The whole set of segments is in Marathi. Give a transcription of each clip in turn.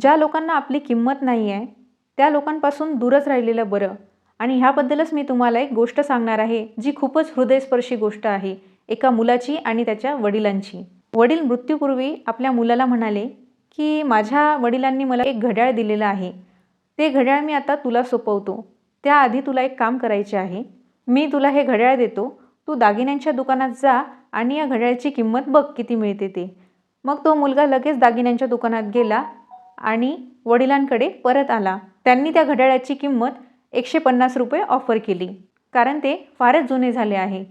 ज्या लोकांना आपली किंमत नाही आहे त्या लोकांपासून दूरच राहिलेलं बरं. आणि ह्याबद्दलच मी तुम्हाला एक गोष्ट सांगणार आहे जी खूपच हृदयस्पर्शी गोष्ट आहे एका मुलाची आणि त्याच्या वडिलांची. वडील मृत्यूपूर्वी आपल्या मुलाला म्हणाले की माझ्या वडिलांनी मला एक घड्याळ दिलेलं आहे. ते घड्याळ मी आता तुला सोपवतो. त्याआधी तुला एक काम करायचे आहे. मी तुला हे घड्याळ देतो. तू दागिन्यांच्या दुकानात जा आणि या घड्याळची किंमत बघ किती मिळते ते. मग तो मुलगा लगेच दागिन्यांच्या दुकानात गेला आणि वडिलांकडे परत आला. त्यांनी त्या घड्याळाची किंमत एकशे पन्नास रुपये ऑफर केली. कारण ते फारच जुने झाले आहे.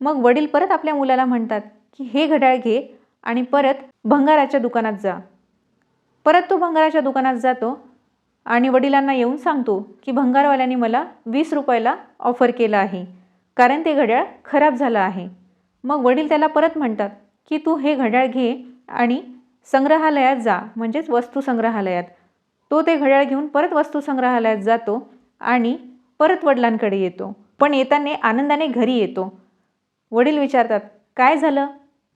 मग वडील परत आपल्या मुलाला म्हणतात की हे घड्याळ घे आणि परत भंगाराच्या दुकानात जा. परत तो भंगाराच्या दुकानात जातो आणि वडिलांना येऊन सांगतो की भंगारवाल्याने मला वीस रुपयाला ऑफर केलं आहे. कारण ते घड्याळ खराब झालं आहे. मग वडील त्याला परत म्हणतात की तू हे घड्याळ घे आणि संग्रहालयात जा म्हणजेच वस्तू संग्रहालयात तो ते घड्याळ घेऊन परत वस्तू संग्रहालयात जातो आणि परत वडिलांकडे येतो. पण येताना आनंदाने घरी येतो. वडील विचारतात काय झालं?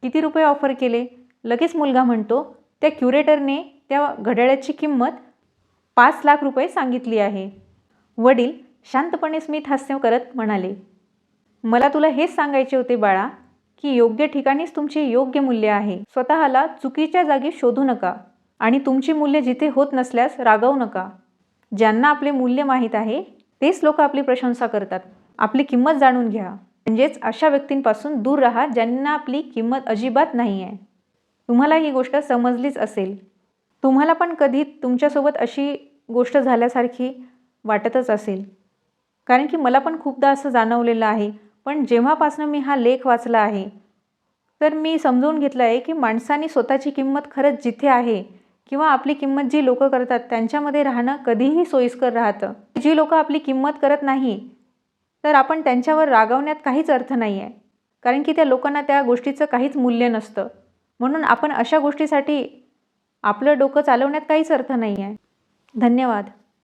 किती रुपये ऑफर केले? लगेच मुलगा म्हणतो त्या क्युरेटरने त्या घड्याळाची किंमत पाच लाख रुपये सांगितली आहे. वडील शांतपणे स्मित हास्य करत म्हणाले मला तुला हेच सांगायचे होते बाळा. की योग्य ठिकाणीच तुमचे योग्य मूल्य आहे. स्वतःला चुकीच्या जागी शोधू नका आणि तुमची मूल्य जिथे होत नसल्यास रागवू नका. ज्यांना आपले मूल्य माहीत आहे तेच लोक आपली प्रशंसा करतात. आपली किंमत जाणून घ्या. म्हणजेच अशा व्यक्तींपासून दूर राहा ज्यांना आपली किंमत अजिबात नाही आहे तुम्हाला ही गोष्ट समजलीच असेल. तुम्हाला पण कधी तुमच्यासोबत अशी गोष्ट झाल्यासारखी वाटतच असेल. कारण की मला पण खूपदा असं जाणवलेलं आहे. पण जेव्हापासनं मी हा लेख वाचला आहे तर मी समजून घेतलं आहे की माणसाने स्वतःची किंमत खरंच जिथे आहे किंवा आपली किंमत जी लोकं करतात त्यांच्यामध्ये राहणं कधीही सोयीस्कर राहतं. जी लोकं आपली किंमत करत नाही तर आपण त्यांच्यावर रागवण्यात काहीच अर्थ नाही आहे कारण की त्या लोकांना त्या गोष्टीचं काहीच मूल्य नसतं. म्हणून आपण अशा गोष्टीसाठी आपलं डोकं चालवण्यात काहीच अर्थ नाही आहे धन्यवाद.